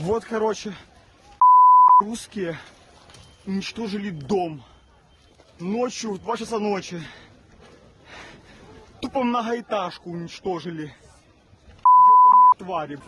Вот, короче, ебаные русские уничтожили дом. Ночью, в 2 часа ночи. Тупо многоэтажку уничтожили. Ебаные твари.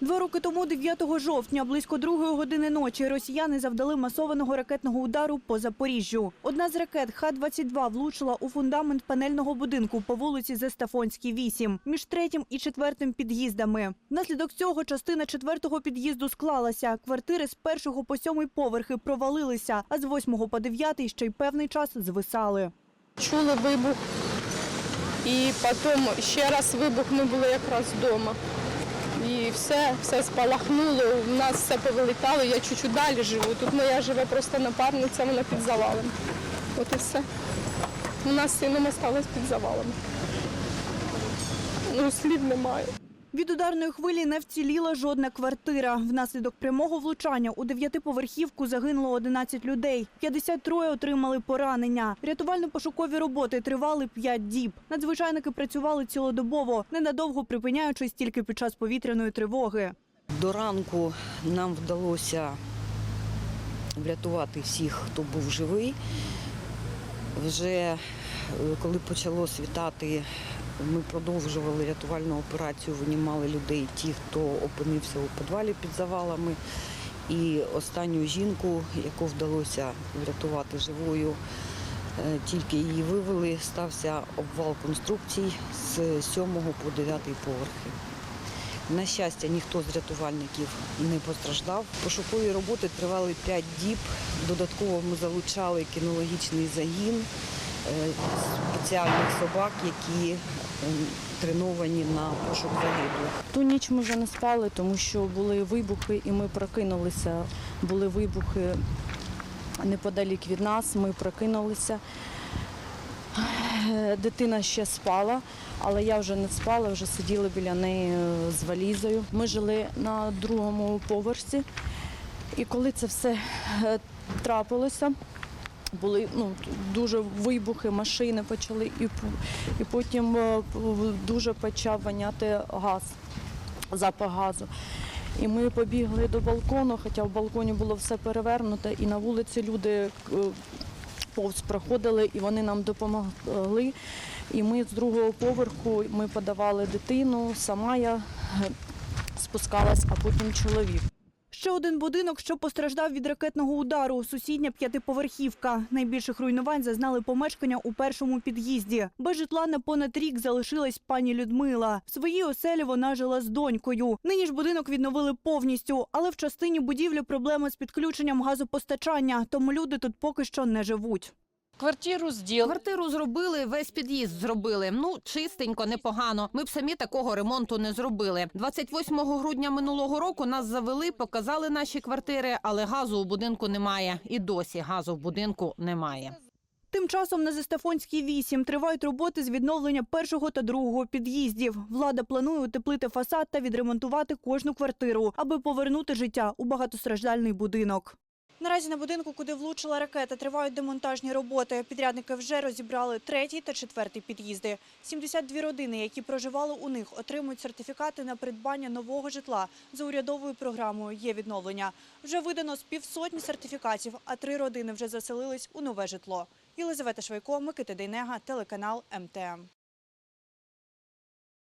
Два роки тому, 9 жовтня, близько другої години ночі, росіяни завдали масованого ракетного удару по Запоріжжю. Одна з ракет Х-22 влучила у фундамент панельного будинку по вулиці Зестафонській, 8, між третім і четвертим під'їздами. Внаслідок цього частина четвертого під'їзду склалася. Квартири з першого по сьомий поверхи провалилися, а з восьмого по дев'ятий ще й певний час звисали. Чули вибух, і потім ще раз вибух, ми були якраз вдома. І все, все спалахнуло, у нас все повилітало, я чуть-чуть далі живу. Тут моя живе просто напарниця, вона під завалом. От і все. У нас з сином осталось під завалом. Ну, слів немає. Від ударної хвилі не вціліла жодна квартира. Внаслідок прямого влучання у дев'ятиповерхівку загинуло 11 людей. 53 отримали поранення. Рятувально-пошукові роботи тривали 5 діб. Надзвичайники працювали цілодобово, ненадовго припиняючись тільки під час повітряної тривоги. До ранку нам вдалося врятувати всіх, хто був живий. Вже е, коли почало світати, ми продовжували рятувальну операцію, винімали людей, ті, хто опинився у підвалі під завалами. І останню жінку, яку вдалося врятувати живою, е, тільки її вивели, стався обвал конструкцій з 7 по 9 поверхи. На щастя, ніхто з рятувальників не постраждав. Пошукові роботи тривали 5 діб. Додатково ми залучали кінологічний загін спеціальних собак, які ем, треновані на пошук загиблих. Ту ніч ми вже не спали, тому що були вибухи, і ми прокинулися. Були вибухи неподалік від нас. Ми прокинулися. Е, Дитина ще спала, але я вже не спала, вже сиділа біля неї е, з валізою. Ми жили на другому поверсі, і коли це все е, трапилося, були ну, дуже вибухи, машини почали, і, і потім е, дуже почав воняти газ, запах газу. І ми побігли до балкону, хоча в балконі було все перевернуте, і на вулиці люди е, повз проходили, і вони нам допомогли. І ми з другого поверху ми подавали дитину, сама я спускалась, а потім чоловік. Ще один будинок, що постраждав від ракетного удару. Сусідня п'ятиповерхівка. Найбільших руйнувань зазнали помешкання у першому під'їзді. Без житла на понад рік залишилась пані Людмила. В своїй оселі вона жила з донькою. Нині ж будинок відновили повністю, але в частині будівлі проблеми з підключенням газопостачання, тому люди тут поки що не живуть. Квартиру зділ. Квартиру зробили, весь під'їзд зробили. Ну, чистенько, непогано. Ми б самі такого ремонту не зробили. 28 грудня минулого року нас завели, показали наші квартири, але газу у будинку немає. І досі газу в будинку немає. Тим часом на Зестафонській 8 тривають роботи з відновлення першого та другого під'їздів. Влада планує утеплити фасад та відремонтувати кожну квартиру, аби повернути життя у багатостраждальний будинок. Наразі на будинку, куди влучила ракета, тривають демонтажні роботи. Підрядники вже розібрали третій та четвертий під'їзди. 72 родини, які проживали у них, отримують сертифікати на придбання нового житла за урядовою програмою «Є відновлення». Вже видано з півсотні сертифікатів, а три родини вже заселились у нове житло. Єлизавета Швайко, Микита Дейнега, телеканал МТМ.